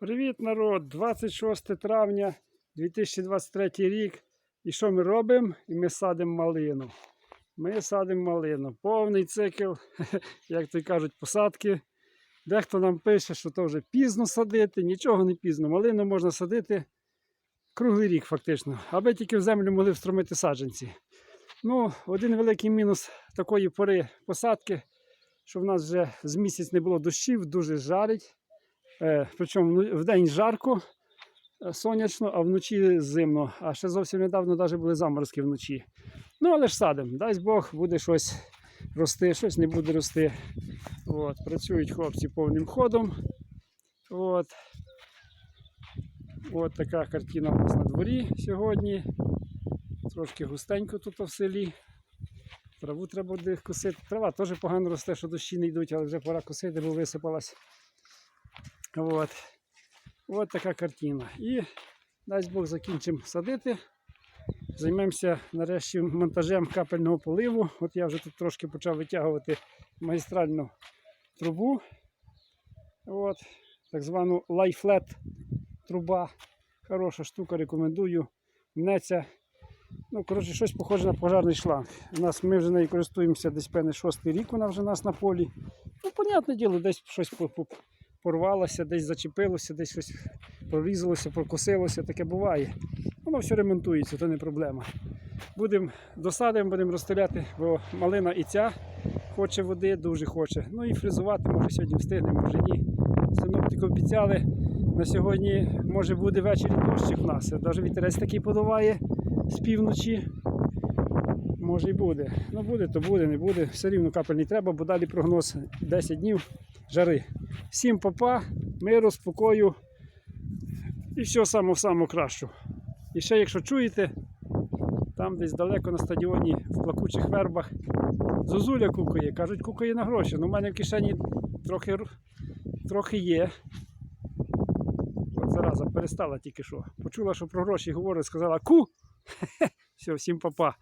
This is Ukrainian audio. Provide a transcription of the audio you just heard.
Привіт, народ! 26 травня 2023 рік. І що ми робимо? І ми садимо малину. Ми садимо малину. Повний цикл, як то кажуть, посадки. Дехто нам пише, що то вже пізно садити, нічого не пізно. Малину можна садити круглий рік, фактично, аби тільки в землю могли встромити саджанці. Ну, один великий мінус такої пори посадки, що в нас вже з місяць не було дощів, дуже жарить. Е, причому в день жарко, е, сонячно, а вночі зимно. А ще зовсім недавно навіть були заморозки вночі. Ну, але ж садимо. Дасть Бог, буде щось рости, щось не буде рости. От, працюють хлопці повним ходом. От. От така картина у нас на дворі сьогодні. Трошки густенько тут в селі. Траву треба буде косити. Трава теж погано росте, що дощі не йдуть, але вже пора косити, бо висипалась. От. От така картина. І дасть Бог закінчимо садити. Займемося нарешті монтажем капельного поливу. От я вже тут трошки почав витягувати магістральну трубу. От. Так звану лайфлет труба. Хороша штука, рекомендую. Мнеться. Ну, коротше, щось похоже на пожарний шланг. У нас, ми вже нею користуємося десь певне шостий рік, вона вже у нас на полі. Ну, понятне діло, десь щось порвалося, десь зачепилося, десь щось прорізалося, прокосилося, таке буває. Воно все ремонтується, то не проблема. Будемо досадимо, будемо розстріляти, бо малина і ця хоче води, дуже хоче. Ну і фрезувати, може сьогодні встигнемо, може ні. Синоптики обіцяли, на сьогодні може буде ввечері дощик в нас. Навіть вітерець такий подуває з півночі. Може і буде. Ну буде, то буде, не буде. Все рівно капельний треба, бо далі прогноз 10 днів жари. Всім папа, миру, спокою і всього самого самого кращого. І ще, якщо чуєте, там десь далеко на стадіоні в плакучих вербах зозуля кукає. Кажуть, кукає на гроші. Ну, в мене в кишені трохи, трохи є. От зараза перестала тільки що. Почула, що про гроші говорить, сказала ку. Все, всім папа.